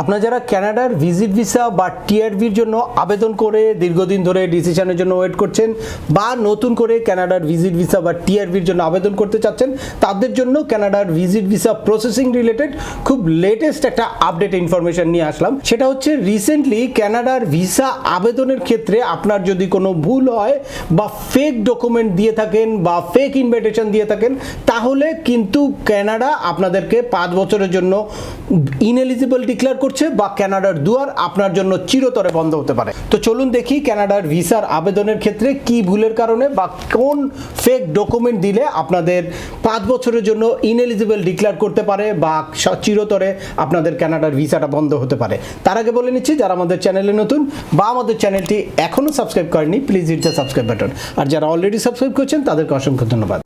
আপনারা যারা কানাডার ভিজিট ভিসা বা টিআরভির জন্য আবেদন করে দীর্ঘদিন ধরে ডিসিশনের জন্য ওয়েট করছেন বা নতুন করে কানাডার ভিজিট ভিসা বা টিআরভির জন্য আবেদন করতে চাচ্ছেন, তাদের জন্য কানাডার ভিজিট ভিসা প্রসেসিং রিলেটেড খুব লেটেস্ট একটা আপডেট ইনফরমেশন নিয়ে আসলাম। সেটা হচ্ছে রিসেন্টলি ক্যানাডার ভিসা আবেদনের ক্ষেত্রে আপনার যদি কোনো ভুল হয় বা ফেক ডকুমেন্ট দিয়ে থাকেন বা ফেক ইনভিটেশন দিয়ে থাকেন, তাহলে কিন্তু কানাডা আপনাদেরকে পাঁচ বছরের জন্য ইনএলিজিবল ডিক্লেয়ার করছে বা কানাডার দুয়ার আপনার জন্য চিরতরে বন্ধ হতে পারে। তো চলুন দেখি কানাডার ভিসার আবেদনের ক্ষেত্রে কি ভুলের কারণে বা কোন ফেক ডকুমেন্ট দিলে আপনাদের পাঁচ বছরের জন্য ইনএলিজিবল ডিক্লেয়ার করতে পারে বা চিরতরে আপনাদের কানাডার ভিসাটা বন্ধ হতে পারে। তার আগে বলে নিচ্ছি, যারা আমাদের চ্যানেলে নতুন বা আমাদের চ্যানেলটি এখনও সাবস্ক্রাইব করেনি please hit the subscribe button আর যারা অলরেডি সাবস্ক্রাইব করছেন, তাদেরকে অসংখ্য ধন্যবাদ।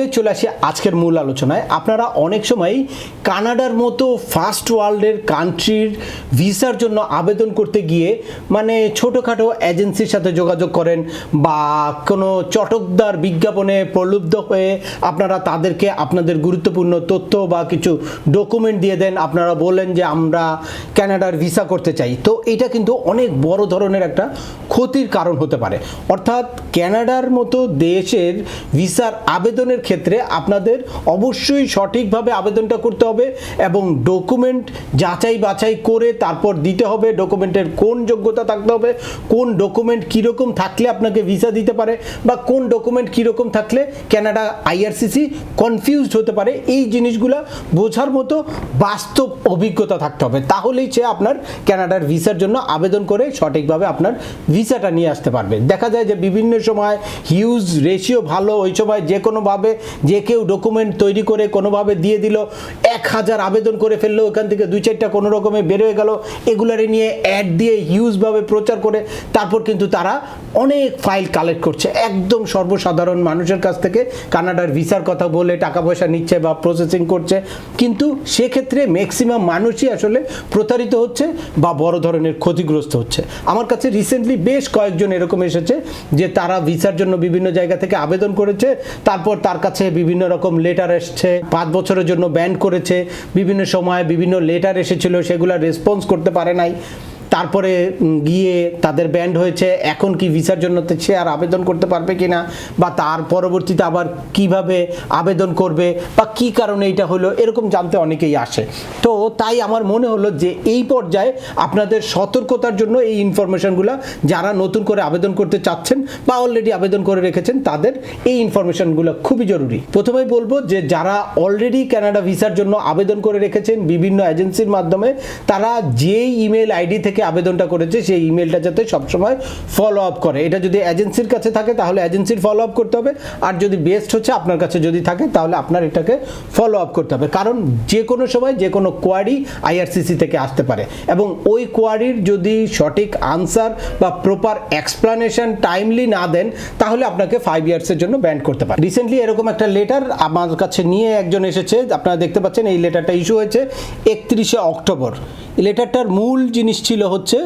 এনিওয়ে চলে আসি আজকের মূল আলোচনায়। আপনারা অনেক সময় কানাডার মতো ফার্স্ট ওয়ার্ল্ডের কান্ট্রির ভিসার জন্য আবেদন করতে গিয়ে মানে ছোটোখাটো এজেন্সির সাথে যোগাযোগ করেন বা কোনো চটকদার বিজ্ঞাপনে প্রলুব্ধ হয়ে আপনারা তাদেরকে আপনাদের গুরুত্বপূর্ণ তথ্য বা কিছু ডকুমেন্ট দিয়ে দেন। আপনারা বলেন যে আমরা কানাডার ভিসা করতে চাই। তো এটা কিন্তু অনেক বড় ধরনের একটা ক্ষতির কারণ হতে পারে। অর্থাৎ কানাডার মতো দেশের ভিসার আবেদনের ক্ষেত্রে আপনাদের অবশ্যই সঠিকভাবে আবেদনটা করতে হবে এবং ডকুমেন্ট যাচাই বাছাই করে তারপর দিতে হবে। ডকুমেন্টের কোন যোগ্যতা থাকতে হবে, কোন ডকুমেন্ট কীরকম থাকলে আপনাকে ভিসা দিতে পারে বা কোন ডকুমেন্ট কীরকম থাকলে কানাডা আইআরসিসি কনফিউজড হতে পারে। এই জিনিসগুলো বোঝার মতো বাস্তব অভিজ্ঞতা থাকতে হবে। তাহলেই সে আপনার কানাডার ভিসার জন্য আবেদন করে সঠিকভাবে আপনার ভিসাটা নিয়ে আসতে পারবে। দেখা যায় যে বিভিন্ন সময় হিউজ রেশিও ভালো, ওই সময় যে কোনোভাবে যে কেউ ডকুমেন্ট তৈরি করে কোনোভাবে দিয়ে দিল, এক হাজার আবেদন করে ফেলল ওখান থেকে দুই চারটা কোনো রকমে বেরোয় গেল, এগুলারে নিয়ে অ্যাড দিয়ে হিউজভাবে প্রচার করে, তারপর কিন্তু তারা অনেক ফাইল কালেক্ট করছে। একদম সর্বসাধারণ মানুষের কাছ থেকে কানাডার ভিসার কথা বলে টাকা পয়সা নিচ্ছে বা প্রসেসিং করছে। কিন্তু সেক্ষেত্রে ম্যাক্সিমাম মানুষই আসলে প্রতারিত হচ্ছে বা বড় ধরনের ক্ষতিগ্রস্ত হচ্ছে। আমার কাছে রিসেন্টলি বেশ কয়েকজন এরকম এসেছে যে তারা ভিসার জন্য বিভিন্ন জায়গা থেকে আবেদন করেছে, তারপর তার কাছে বিভিন্ন রকম লেটার এসছে, পাঁচ বছরের জন্য ব্যান্ড করেছে, বিভিন্ন সময় বিভিন্ন লেটার এসেছিল, সেগুলো রেসপন্স করতে পারে নাই। তারপরে গিয়ে তাদের ব্যান্ড হয়েছে। এখন কি ভিসার জন্য সে আর আবেদন করতে পারবে কি না বা তার পরবর্তীতে আবার কীভাবে আবেদন করবে? বা কি কারণে এটা হলো? এরকম জানতে অনেকেই আসে। তো তাই আমার মনে হলো যে এই পর্যায়ে আপনাদের সতর্কতার জন্য এই ইনফরমেশনগুলো যারা নতুন করে আবেদন করতে চাচ্ছেন বা অলরেডি আবেদন করে রেখেছেন, তাদের এই ইনফরমেশনগুলো খুবই জরুরি। প্রথমেই বলব যে যারা অলরেডি ক্যানাডা ভিসার জন্য আবেদন করে রেখেছেন বিভিন্ন এজেন্সির মাধ্যমে, তারা যেই ইমেল আইডি থেকে আবেদনটা করেছে, সেই ইমেলটা যাতে সবসময় ফলো আপ করে। এটা যদি এজেন্সির কাছে থাকে, তাহলে এজেন্সির ফলো আপ করতে হবে। আর যদি বেস্ট হচ্ছে, আপনার কাছে যদি থাকে, তাহলে আপনার এটাকে ফলো আপ করতে হবে। কারণ যে কোনো সময় যে কোনো কোয়ারি আইআরসিসি থেকে আসতে পারে। এবং ওই কোয়ারির যদি সঠিক আনসার বা প্রপার এক্সপ্লানেশন টাইমলি না দেন, তাহলে আপনাকে ফাইভ ইয়ার্সের জন্য ব্যান্ড করতে পারে। রিসেন্টলি এরকম একটা লেটার আমার কাছে নিয়ে একজন এসেছে। আপনারা দেখতে পাচ্ছেন, এই লেটারটা ইস্যু হয়েছে একত্রিশে অক্টোবর। লেটারটার মূল জিনিস ছিল হচ্ছে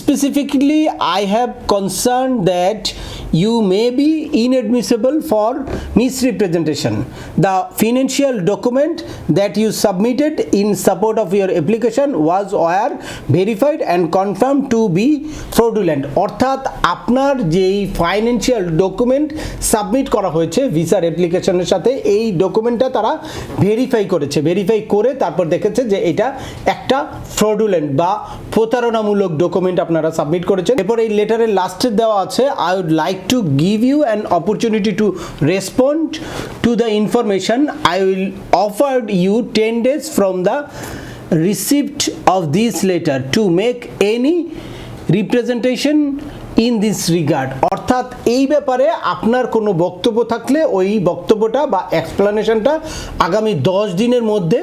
specifically I have concern that you may be inadmissible for misrepresentation. The financial document that you submitted in support of your application was were verified and confirmed to be fraudulent. অর্থাৎ আপনার যেই financial document submit করা হয়েছে ভিসার অ্যাপ্লিকেশনের সাথে, এই ডকুমেন্টটা তারা ভেরিফাই করেছে। ভেরিফাই করে তারপর দেখেছে যে এটা একটা ফ্রডুলেন্ট বা প্রতারণামূলক ডকুমেন্ট আপনারা সাবমিট করেছেন। এরপর এই লেটারের লাস্টে দেওয়া আছে I would like to give you an opportunity to respond to the information I will offered you ten days from the receipt of this letter to make any representation in this regard অর্থাৎ এই ব্যাপারে আপনার কোনো বক্তব্য থাকলে ওই বক্তব্যটা বা এক্সপ্লানেশনটা আগামী দশ দিনের মধ্যে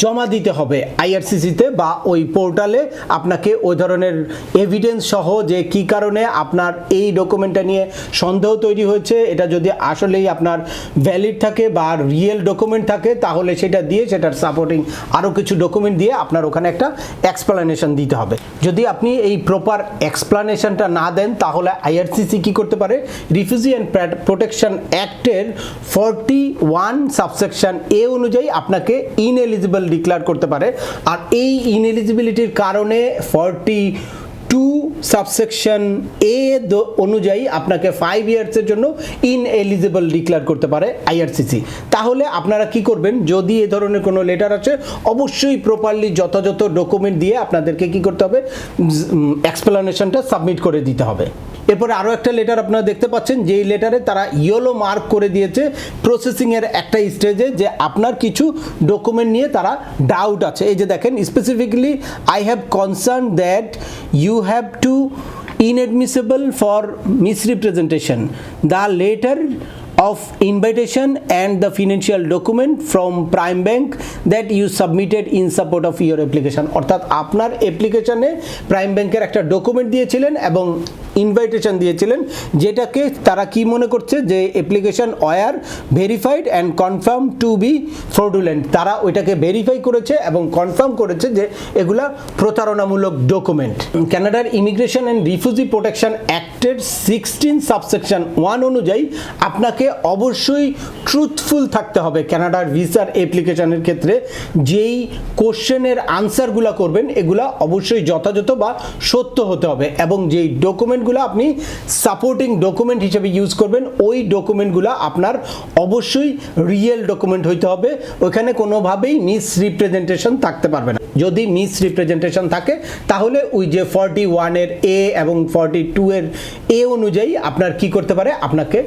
জমা দিতে হবে আইআরসিসিতে বা ওই পোর্টালে আপনাকে ওই ধরনের এভিডেন্স সহ যে কি কারণে আপনার এই ডকুমেন্টটা নিয়ে সন্দেহ তৈরি হয়েছে, এটা যদি আসলেই আপনার ভ্যালিড থাকে বা রিয়েল ডকুমেন্ট থাকে, তাহলে সেটা দিয়ে সেটার সাপোর্টিং আরও কিছু ডকুমেন্ট দিয়ে আপনার ওখানে একটা এক্সপ্লানেশন দিতে হবে। যদি আপনি এই প্রপার এক্সপ্লানেশনটা না দেন, তাহলে আইআরসিসি কি করতে পারে? রিফিউজি অ্যান্ড প্রোটেকশন অ্যাক্টের ফর্টি ওয়ান সাবসেকশন এ অনুযায়ী আপনাকে ইনএলিজিবল ডিক্লেয়ার করতে পারে। আর এই ইনএলিজিবিলিটির কারণে ফর্টি টু সাবসেকশন এ অনুযায়ী আপনাকে ফাইভ ইয়ার্সের জন্য ইনএলিজিবল ডিক্লেয়ার করতে পারে আইআরসিসি তাহলে আপনারা কি করবেন? যদি এ ধরনের কোনো লেটার আছে, অবশ্যই প্রপারলি যথাযথ ডকুমেন্ট দিয়ে আপনাদেরকে কি করতে হবে? এক্সপ্লানেশনটা সাবমিট করে দিতে হবে। এরপরে আরও একটা লেটার আপনারা দেখতে পাচ্ছেন, যেই লেটারে তারা ইয়েলো মার্ক করে দিয়েছে প্রসেসিংয়ের একটা স্টেজে যে আপনার কিছু ডকুমেন্ট নিয়ে তারা ডাউট আছে এই যে দেখেন specifically I have concern that you have to inadmissible for misrepresentation. The letter of invitation and the financial document from Prime Bank that you submitted in support of your application অর্থাৎ আপনার অ্যাপ্লিকেশনে prime ব্যাংকের একটা document দিয়েছিলেন এবং invitation দিয়েছিলেন, যেটাকে তারা কি মনে করছে যে application are verified and confirm to be fraudulent তারা ওইটাকে ভেরিফাই করেছে এবং কনফার্ম করেছে যে এগুলা প্রতারণামূলক ডকুমেন্ট কানাডার ইমিগ্রেশন অ্যান্ড রিফিউজি প্রোটেকশন অ্যাক্টের সিক্সটিন সাবসেকশন ওয়ান অনুযায়ী আপনাকে অবশ্যই ট্রুথফুল থাকতে হবে ক্যানাডার ভিসার অ্যাপ্লিকেশনের ক্ষেত্রে। যেই কোশ্চেনের আনসারগুলো করবেন, এগুলা অবশ্যই যথাযথ বা সত্য হতে হবে এবং যেই ডকুমেন্টগুলো আপনি সাপোর্টিং ডকুমেন্ট হিসেবে ইউজ করবেন, ওই ডকুমেন্টগুলো আপনার অবশ্যই রিয়েল ডকুমেন্ট হইতে হবে। ওইখানে কোনোভাবেই মিস রিপ্রেজেন্টেশন থাকতে পারবে না। যদি মিস রিপ্রেজেন্টেশন থাকে, তাহলে ওই যে ফর্টি ওয়ানের এ এবং ফর্টি টু এর এ অনুযায়ী আপনার কি করতে পারে? আপনাকে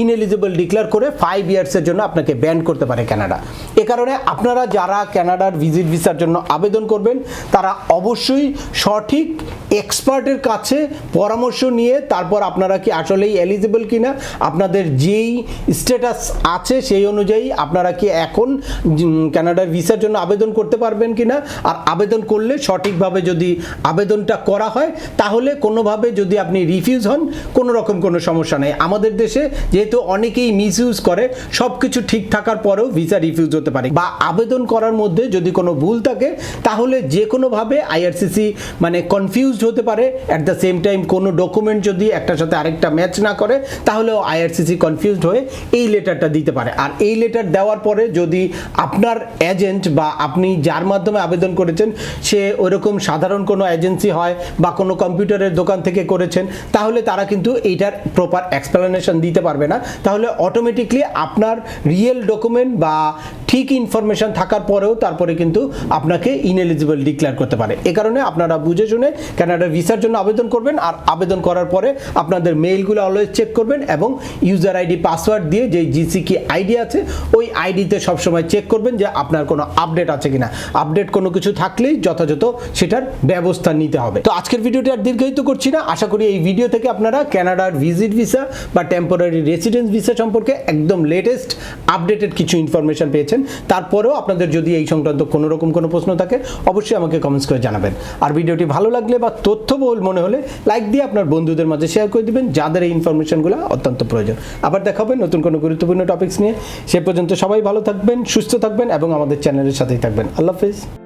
ইনএলিজিবল ডিক্লেয়ার করে ফাইভ ইয়ার্সের জন্য আপনাকে ব্যান করতে পারে কানাডা এ কারণে আপনারা যারা কানাডার ভিজিট ভিসার জন্য আবেদন করবেন, তারা অবশ্যই সঠিক এক্সপার্টের কাছে পরামর্শ নিয়ে তারপর আপনারা কি আসলেই এলিজিবল কিনা আপনাদের যেই স্ট্যাটাস আছে সেই অনুযায়ী আপনারা কি এখন উম, কানাডার ভিসার জন্য আবেদন করতে পারবেন কিনা আর আবেদন করলে সঠিকভাবে যদি আবেদনটা করা হয় তাহলে কোনোভাবে যদি আপনি রিফিউজ হন কোনো রকম কোনো সমস্যা নেই। আমাদের দেশে যেহেতু অনেকেই মিস ইউজ করে সব কিছু ঠিক থাকার পরেও ভিসা রিফিউজ হতে পারে। বা আবেদন করার মধ্যে যদি কোনো ভুল থাকে তাহলে যে কোনোভাবে আইআরসিসি মানে কনফিউজড হতে পারে। অ্যাট দ্য সেম টাইম কোনো ডকুমেন্ট যদি একটার সাথে আরেকটা ম্যাচ না করে, তাহলেও আইআরসিসি কনফিউজড হয়ে এই লেটারটা দিতে পারে। আর এই লেটার দেওয়ার পরে যদি আপনার এজেন্ট বা আপনি যার মাধ্যমে আবেদন করেছেন, সে ওরকম সাধারণ কোনো এজেন্সি হয় বা কোনো কম্পিউটারের দোকান থেকে করেছেন, তাহলে তারা কিন্তু এইটার প্রপার এক্সপ্লেনেশন দিতে পারবে না। তাহলে অটোমেটিকলি আপনার রিয়েল ডকুমেন্ট বা ঠিক ইনফরমেশন থাকার পরেও তারপরে কিন্তু আপনাকে ইনএলিজিবল ডিক্লেয়ার করতে পারে। এ কারণে আপনারা বুঝে শুনে কানাডার ভিসার জন্য আবেদন করবেন আর আবেদন করার পরে আপনাদের মেইলগুলো অলওয়েজ চেক করবেন এবং ইউজার আইডি পাসওয়ার্ড দিয়ে যে জিসিকি আইডি আছে, ওই আইডিতে সবসময় চেক করবেন যে আপনার কোনো আপডেট আছে কিনা। আপডেট কোনো কিছু থাকলেই যথাযথ সেটার ব্যবস্থা নিতে হবে। তো আজকের ভিডিওটি আর দীর্ঘায়িত করছি না। আশা করি এই ভিডিও থেকে আপনারা কানাডার ভিজিট ভিসা বা টেম্পোরারি রেসিডেন্স ভিসা সম্পর্কে একদম লেটেস্ট আপডেটেড কিছু ইনফরমেশন পেয়েছেন। তারপরেও আপনাদের যদি এই সংক্রান্ত কোনো রকম কোনো প্রশ্ন থাকে, অবশ্যই আমাকে কমেন্টস করে জানাবেন। আর ভিডিওটি ভালো লাগলে বা তথ্যবহুল মনে হলে লাইক দিয়ে আপনার বন্ধুদের মাঝে শেয়ার করে দেবেন, যাদের এই ইনফরমেশনগুলো অত্যন্ত প্রয়োজন। আবার দেখা হবে নতুন কোনো গুরুত্বপূর্ণ টপিকস নিয়ে। সে পর্যন্ত সবাই ভালো থাকবেন, সুস্থ থাকবেন এবং আমাদের চ্যানেলের সাথেই থাকবেন। আল্লাহ হাফিজ।